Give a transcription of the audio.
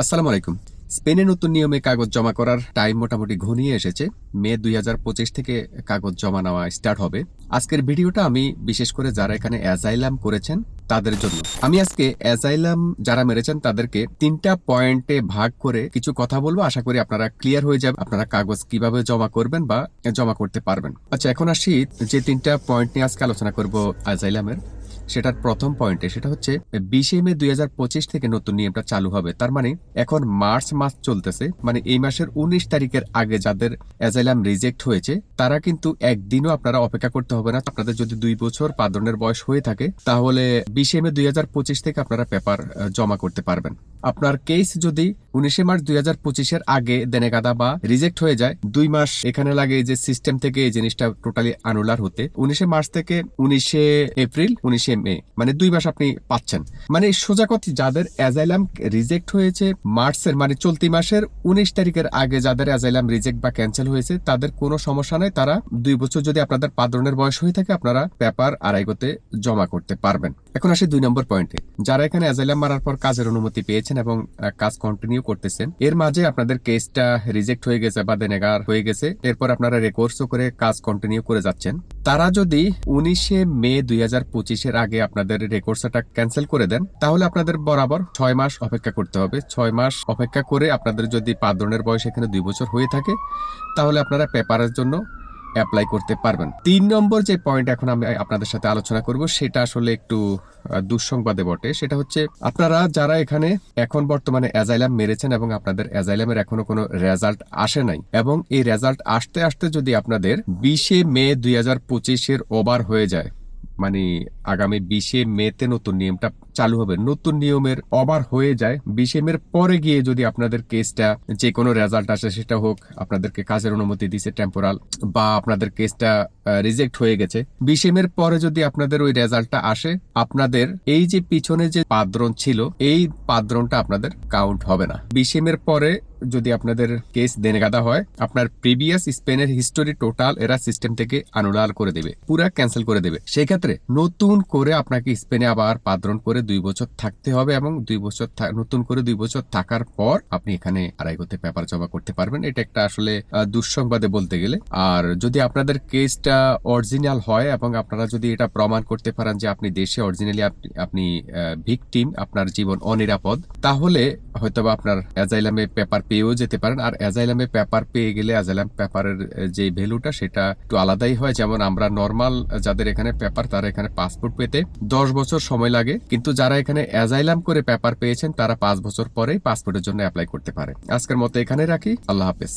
আসসালামু আলাইকুম। স্পেনে নতুন নিয়মে কাগজ জমা করার টাইম মোটামুটি ঘনিয়ে এসেছে। মে দুই হাজার পঁচিশ থেকে কাগজ জমা নেওয়া স্টার্ট হবে। আজকের ভিডিওটা আমি বিশেষ করে যারা এখানে অ্যাজাইলাম করেছেন, তাদের জন্য। আমি আজকে অ্যাজাইলাম যারা মেরেছেন, তাদেরকে তিনটা পয়েন্টে ভাগ করে কিছু কথা বলব। আশা করি আপনারা ক্লিয়ার হয়ে যাবে আপনারা কাগজ কীভাবে জমা করবেন বা জমা করতে পারবেন। আচ্ছা এখন আসি যে তিনটা পয়েন্ট নিয়ে আজকে আলোচনা করব অ্যাজাইলামের। সেটার প্রথম পয়েন্টে, সেটা হচ্ছে বিশে মে দুই হাজার পঁচিশ থেকে নতুন নিয়মটা চালু হবে। তার মানে এখন মার্চ মাস চলতেছে মানে এই মাসের উনিশ তারিখের আগে যাদের অ্যাজাইলাম রিজেক্ট হয়েছে, তারা কিন্তু একদিনও আপনারা অপেক্ষা করতে হবে না। আপনাদের যদি দুই বছর পাদনের বয়স হয়ে থাকে, তাহলে বিশে মে দুই হাজার পঁচিশ থেকে আপনারা পেপার জমা করতে পারবেন। আপনার কেস যদি উনিশে মার্চ দুই হাজার পঁচিশের আগে দেনেগাদা বা রিজেক্ট হয়ে যায়। দুই মাস এখানে লাগে যে সিস্টেম থেকে এই জিনিসটা টোটালি আনুলার হতে। উনিশে মার্চ থেকে উনিশে এপ্রিল, উনিশে মে মানে দুই মাস আপনি পাচ্ছেন। মানে সোজা কথা, যাদের অ্যাজাইলাম রিজেক্ট হয়েছে মার্চের মানে চলতি মাসের উনিশ তারিখের আগে যাদের অ্যাজাইলাম রিজেক্ট বা ক্যান্সেল হয়েছে, তাদের কোনো সমস্যা নাই। তারা দুই বছর যদি আপনাদের পাদনের বয়স হয়ে থাকে, আপনারা পেপার আড়াইগোতে জমা করতে পারবেন। এখন আসি দুই নম্বর পয়েন্টে যারা এখানে অ্যাজাইলাম মারার পর কাজের অনুমতি পেয়েছেন এবং কাজ কন্টিনিউ করতেছেন, এর মাঝে আপনাদের কেসটা রিজেক্ট হয়ে গেছে বা দেনেগার হয়ে গেছে, এরপর আপনারা রেকর্ডসও করে কাজ কন্টিনিউ করে যাচ্ছেন। তারা যদি উনিশে মে দুই হাজার পঁচিশের আগে আপনাদের রেকর্ডসটা ক্যান্সেল করে দেন, তাহলে আপনাদের বরাবর ছয় মাস অপেক্ষা করতে হবে। ছয় মাস অপেক্ষা করে আপনাদের যদি পাদনের বয়স এখানে দুই বছর হয়ে থাকে, তাহলে আপনারা পেপারের জন্য অ্যাপ্লাই করতে পারবেন। তিন নম্বর যে পয়েন্ট এখন আমি আপনাদের সাথে আলোচনা করব, সেটা আসলে একটু দুঃসংবাদে বটে। সেটা হচ্ছে, আপনারা যারা এখানে এখন বর্তমানে অ্যাজাইলাম মেরেছেন এবং আপনাদের অ্যাজাইলামের এখনও কোনো রেজাল্ট আসে নাই, এবং এই রেজাল্ট আসতে আসতে যদি আপনাদের বিশে মে দুই হাজার পঁচিশের ওভার হয়ে যায় মানে আগামী বিশে মেতে নতুন নিয়মটা চালু হবে। নতুন নিয়মের ওভার হয়ে যায়। বিশে মের পরে গিয়ে যদি আপনাদের কেসটা যে কোনো রেজাল্ট আসে, সেটা হোক, আপনাদেরকে কাজের অনুমতি দিছে টেম্পোরাল বা আপনাদের কেসটা রিজেক্ট হয়ে গেছে বিশে মের পরে যদি আপনাদের ওই রেজাল্টটা আসে, আপনাদের এই যে পিছনে যে পাদ্রন ছিল, এই পাদ্রনটা আপনাদের কাউন্ট হবে না। বিশে মের পরে যদি আপনাদের কেস দেনেগাদা হয়, আপনার প্রিভিয়াস স্পেনের হিস্টোরি টোটাল এরা সিস্টেম থেকে আনুলাল করে দেবে, পুরা ক্যান্সেল করে দেবে। সেই ক্ষেত্রে নতুন করে আপনাকে স্পেনে আবার পাদ্রন করে দুই বছর থাকতে হবে এবং দুই বছর নতুন করে দুই বছর থাকার পর আপনি এখানে আড়াইগোতে পেপার জমা করতে পারবেন। এটা একটা আসলে দুঃসংবাদে বলতে গেলে। আর যদি আপনাদের কেসটা অরিজিনাল হয় এবং আপনারা যদি এটা প্রমাণ করতে পারেন যে আপনি দেশে অরিজিনালি আপনি ভিকটিম, আপনার জীবন অনিরাপদ, তাহলে হয়তোবা আপনার অ্যাজাইলামে পেপার পেয়েও যেতে পারেন। আর অ্যাজাইলামে পেপার পেয়ে গেলে অ্যাজাইলাম পেপারের যে ভ্যালুটা সেটা একটু আলাদাই হয়। যেমন আমরা নর্মাল যাদের এখানে পেপার, তারা এখানে পাসপোর্ট পেতে দশ বছর সময় লাগে। কিন্তু যারা এখানে অ্যাজাইলাম করে পেপার পেয়েছেন, তারা পাঁচ বছর পরে পাসপোর্টের জন্য অ্যাপ্লাই করতে পারে আজকের মতো এখানে রাখি। আল্লাহ হাফেজ।